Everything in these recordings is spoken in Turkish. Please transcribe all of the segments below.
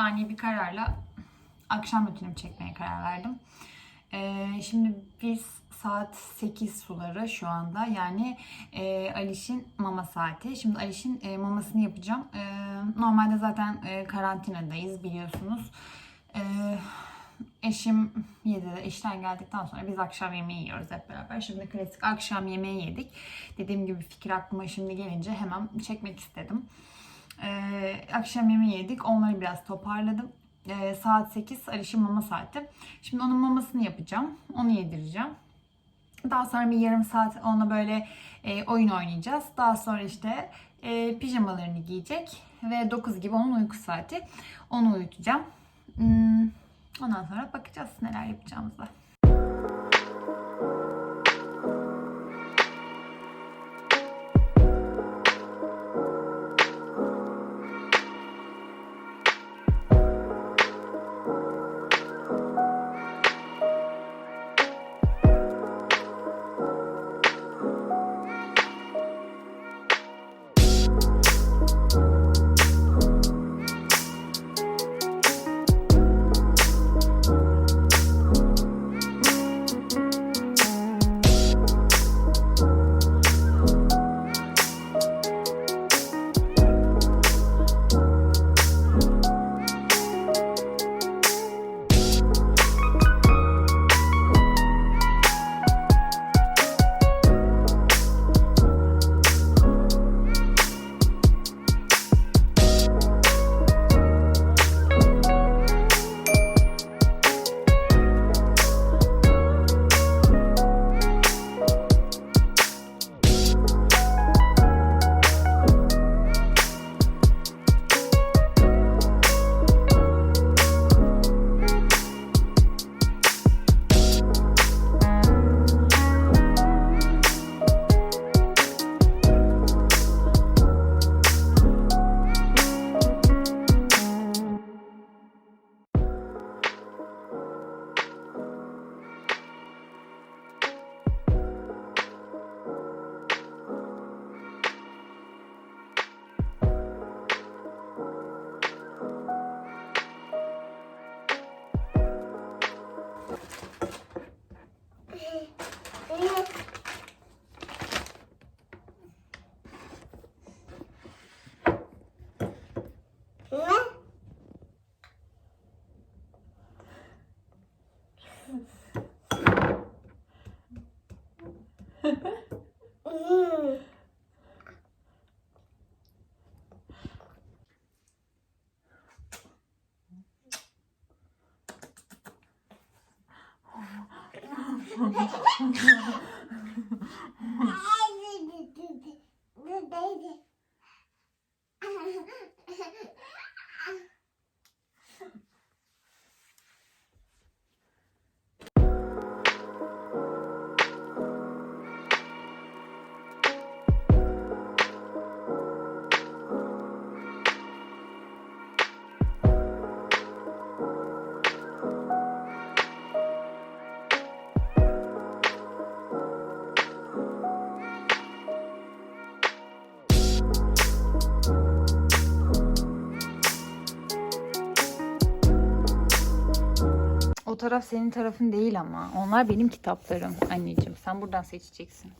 ani bir kararla akşam rutinimi çekmeye karar verdim. Ee, şimdi biz saat 8 suları şu anda. Yani e, Aliş'in mama saati. Şimdi Aliş'in e, mamasını yapacağım. E, normalde zaten e, karantinadayız biliyorsunuz. E, eşim 7'de işten geldikten sonra biz akşam yemeği yiyoruz hep beraber. Şimdi klasik akşam yemeği yedik. Dediğim gibi fikir aklıma şimdi gelince hemen çekmek istedim. Ee, akşam yemeği yedik. Onları biraz toparladım. Ee, saat 8 Aliş'in mama saati. Şimdi onun mamasını yapacağım. Onu yedireceğim. Daha sonra bir yarım saat onunla böyle e, oyun oynayacağız. Daha sonra işte e, pijamalarını giyecek. Ve 9 gibi onun uyku saati. Onu uyutacağım. Hmm, ondan sonra bakacağız neler yapacağımıza. Taraf senin tarafın değil ama. Onlar benim kitaplarım anneciğim. Sen buradan seçeceksin.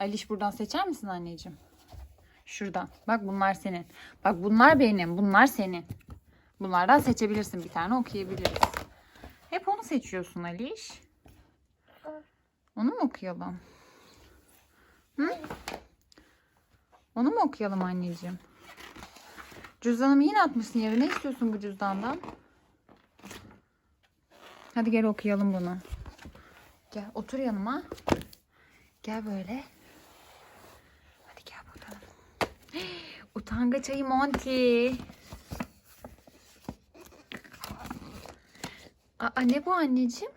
Aliş buradan seçer misin anneciğim? Şuradan. Bak bunlar senin. Bak bunlar benim. Bunlar senin. Bunlardan seçebilirsin bir tane okuyabiliriz. Hep onu seçiyorsun Aliş. Onu mu okuyalım? Hı? Onu mu okuyalım anneciğim? Cüzdanımı yine atmışsın yere. Ne istiyorsun bu cüzdandan? Hadi gel okuyalım bunu. Gel otur yanıma. Gel böyle. Hadi gel bakalım. Utangaç ayı Monty. Aa ne bu anneciğim?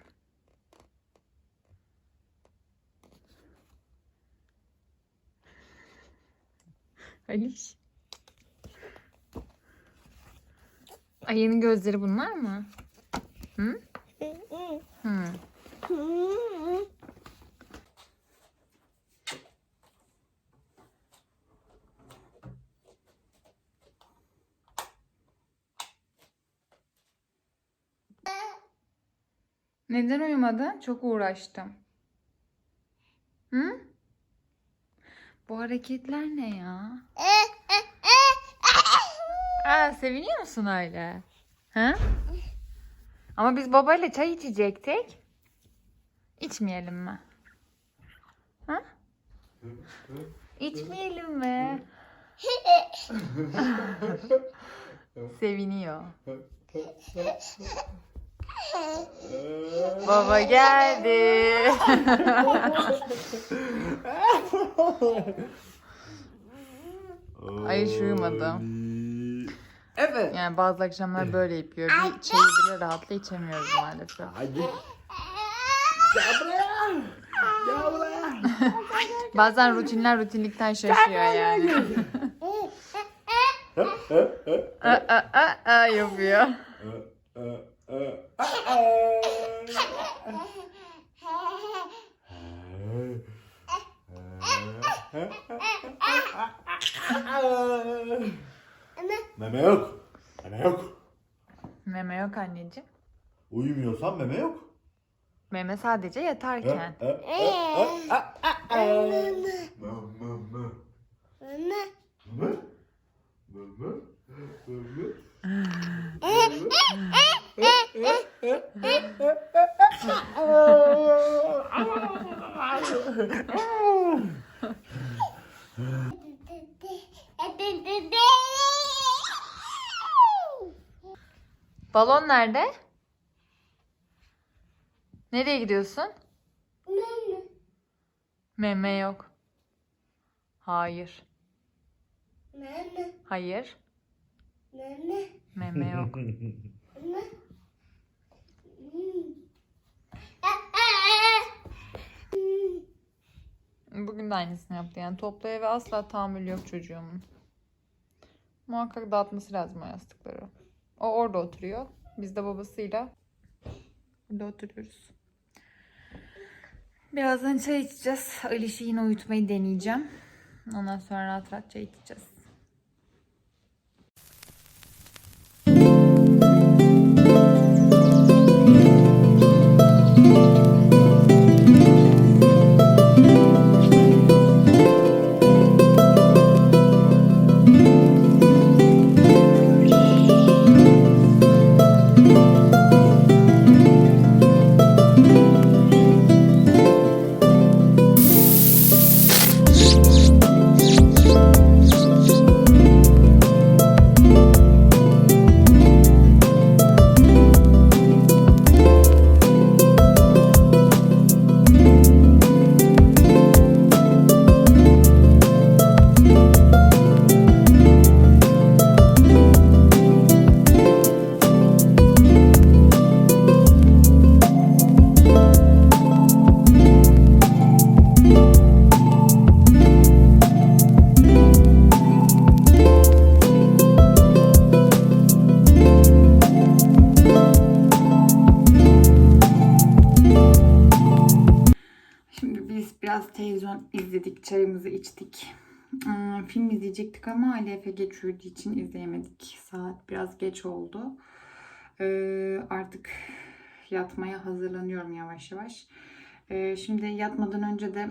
Aliş. Ayının gözleri bunlar mı? Hı? Neden uyumadın? Çok uğraştım. Hı? Bu hareketler ne ya? Aa, seviniyor musun öyle? Ha? Ama biz babayla çay içecektik. İçmeyelim mi? Ha? İçmeyelim mi? Seviniyor. Baba geldi. Ay, hiç uyumadım. Evet. Yani bazı akşamlar böyle yapıyor. Bir çayı bile rahatla içemiyoruz maalesef. Hadi. Gel buraya. Gel buraya. Bazen rutinler rutinlikten şaşıyor yani. a, a, a, a yapıyor. Meme yok. Meme yok. Meme yok anneciğim. Uyumuyorsan meme yok. Meme sadece yatarken. Balon nerede? Nereye gidiyorsun? Meme yok. Hayır. Hayır. Meme yok. Bugün de aynısını yaptı. Yani toplu eve asla tahammül yok çocuğumun. Muhakkak dağıtması lazım o yastıkları. O orada oturuyor. Biz de babasıyla burada oturuyoruz. Birazdan çay içeceğiz. Aliş'i yine uyutmayı deneyeceğim. Ondan sonra rahat rahat çay içeceğiz. İzledik, çayımızı içtik. Hmm, film izleyecektik ama Ali Efe geç uyuduğu için izleyemedik. Saat biraz geç oldu. Ee, artık yatmaya hazırlanıyorum yavaş yavaş. Ee, şimdi yatmadan önce de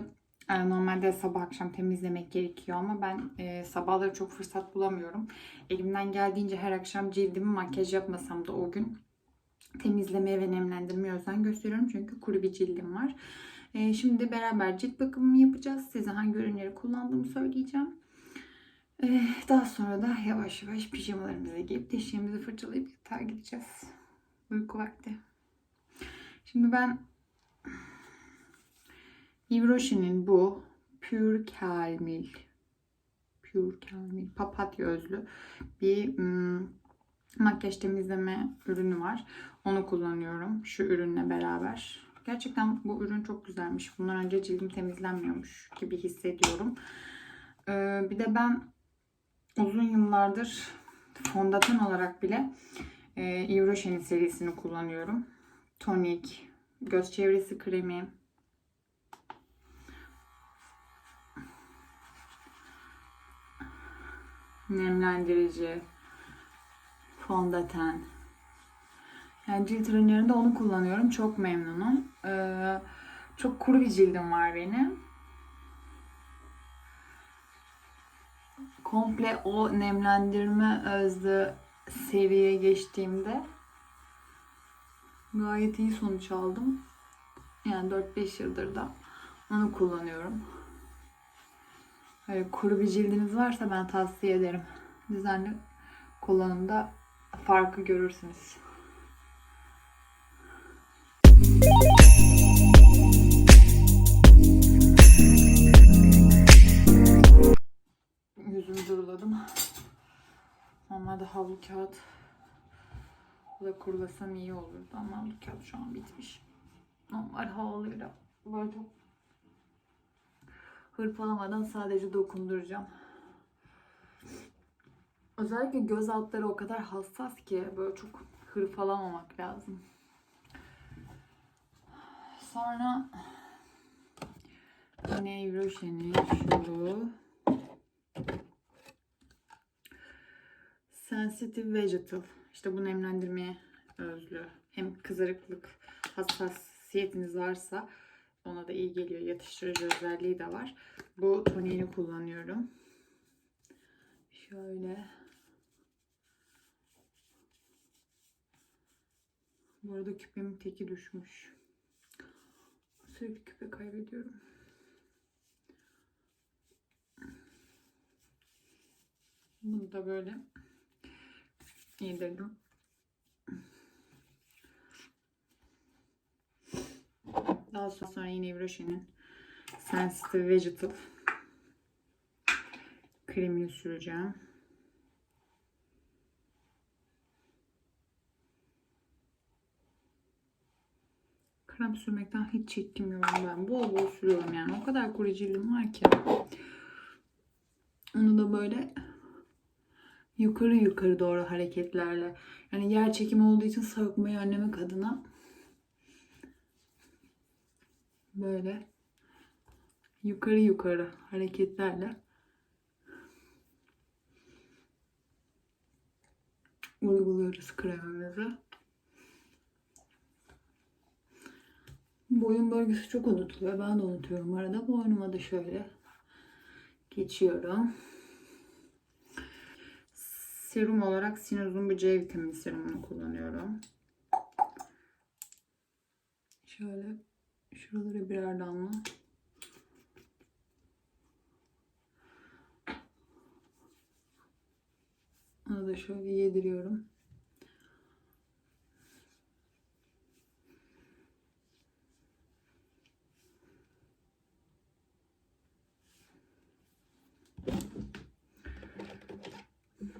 e, normalde sabah akşam temizlemek gerekiyor ama ben e, sabahları çok fırsat bulamıyorum. Elimden geldiğince her akşam cildimi makyaj yapmasam da o gün temizlemeye ve nemlendirmeye özen gösteriyorum. Çünkü kuru bir cildim var. Ee, şimdi beraber cilt bakımımı yapacağız. Size hangi ürünleri kullandığımı söyleyeceğim. Ee, daha sonra da yavaş yavaş pijamalarımızı giyip dişlerimizi fırçalayıp yatağa gideceğiz. Uyku vakti. Şimdi ben Yves Rocher'in bu Pure Carmil Pure Carmil papatya özlü bir hmm, makyaj temizleme ürünü var. Onu kullanıyorum şu ürünle beraber. Gerçekten bu ürün çok güzelmiş. Bundan önce cildim temizlenmiyormuş gibi hissediyorum. Ee, bir de ben uzun yıllardır fondöten olarak bile e, Rocher'in serisini kullanıyorum. Tonik, göz çevresi kremi, nemlendirici, fondöten. Yani cilt ürünlerinde onu kullanıyorum. Çok memnunum. Ee, çok kuru bir cildim var benim. Komple o nemlendirme özlü seviyeye geçtiğimde gayet iyi sonuç aldım. Yani 4-5 yıldır da onu kullanıyorum. Böyle kuru bir cildiniz varsa ben tavsiye ederim. Düzenli kullanımda farkı görürsünüz. Yüzümü duruladım. Normalde havlu kağıt da kurulasam iyi olurdu ama havlu kağıt şu an bitmiş. Normal havluyla böyle hırpalamadan sadece dokunduracağım. Özellikle göz altları o kadar hassas ki böyle çok hırpalamamak lazım. Sonra yine Evroşen'in şu Sensitive Vegetal. İşte bu nemlendirmeye özlü. Hem kızarıklık hassasiyetiniz varsa ona da iyi geliyor. Yatıştırıcı özelliği de var. Bu toniğini kullanıyorum. Şöyle. Bu arada küpemin teki düşmüş. Sürekli küpe kaybediyorum. Bunu da böyle yedirdim. Daha sonra yine Evroşen'in Sensitive Vegetal kremini süreceğim. Krem sürmekten hiç çekinmiyorum ben. Bol bol sürüyorum yani. O kadar cildim var ki. Onu da böyle yukarı yukarı doğru hareketlerle. Yani yer çekimi olduğu için soğutmayı önlemek adına böyle yukarı yukarı hareketlerle uyguluyoruz kremimizi. Boyun bölgesi çok unutuluyor. Ben de unutuyorum arada. Boynuma da şöyle geçiyorum. Serum olarak Sinozun bir C vitamini serumunu kullanıyorum. Şöyle şuralara birer damla. Onu da şöyle yediriyorum.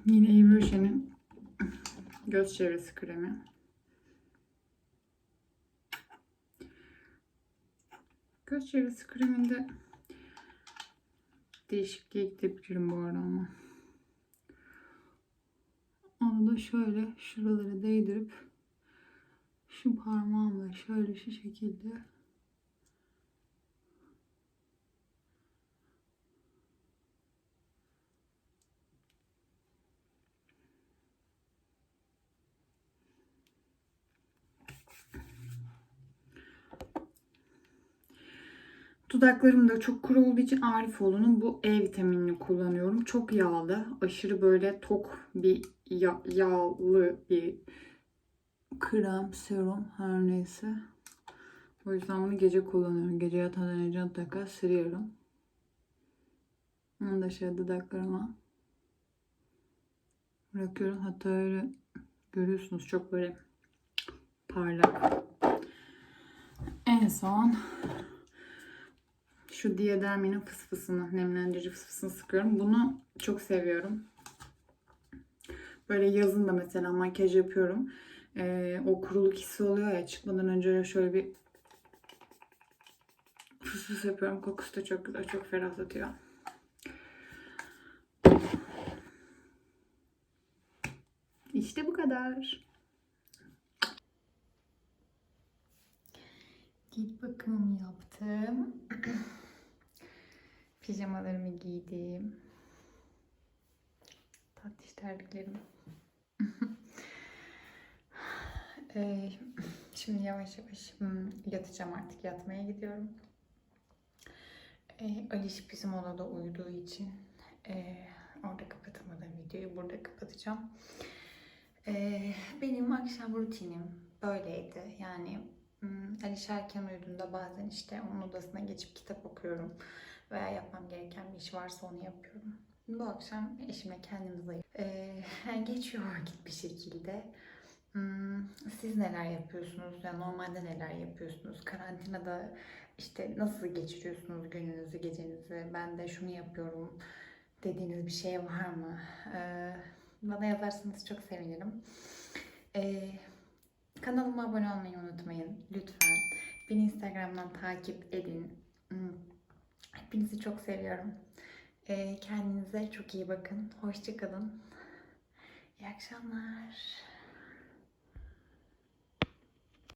Yine Evolution'in göz çevresi kremi. Göz çevresi kreminde değişikliğe gidebilirim bu arada ama. Onu da şöyle şuralara değdirip şu parmağımla şöyle şu şekilde Dudaklarım da çok kuru olduğu için Arifoğlu'nun bu E vitaminini kullanıyorum. Çok yağlı, aşırı böyle tok bir ya- yağlı bir krem, serum her neyse. O yüzden bunu gece kullanıyorum. Gece yatmadan önce mutlaka sürüyorum. Onu da şöyle dudaklarıma bırakıyorum. Hatta öyle görüyorsunuz çok böyle parlak. En son şu Diadermi'nin fısfısını, nemlendirici fısfısını sıkıyorum. Bunu çok seviyorum. Böyle yazın da mesela makyaj yapıyorum. Ee, o kuruluk hissi oluyor ya çıkmadan önce şöyle bir fıs fıs yapıyorum. Kokusu da çok güzel, çok ferahlatıyor. İşte bu kadar. Cilt bakımımı yaptım. Pijamalarımı giydim. Tatlış terliklerim. Ee, şimdi yavaş yavaş hmm, yatacağım artık. Yatmaya gidiyorum. Ee, Aliş bizim odada uyuduğu için ee, orada kapatamadım videoyu. Burada kapatacağım. Ee, benim akşam rutinim böyleydi. Yani hmm, Aliş erken uyuduğunda bazen işte onun odasına geçip kitap okuyorum. Veya yapmam gereken bir iş varsa onu yapıyorum. Bu akşam eşimle kendimiz ayır. Ee, geçiyor vakit bir şekilde. Hmm, siz neler yapıyorsunuz? Yani normalde neler yapıyorsunuz? Karantinada işte nasıl geçiriyorsunuz gününüzü, gecenizi? Ben de şunu yapıyorum dediğiniz bir şey var mı? Ee, bana yazarsanız çok sevinirim. Ee, kanalıma abone olmayı unutmayın lütfen. Beni Instagram'dan takip edin. Hmm, Hepinizi çok seviyorum. Ee, kendinize çok iyi bakın. Hoşçakalın. İyi akşamlar.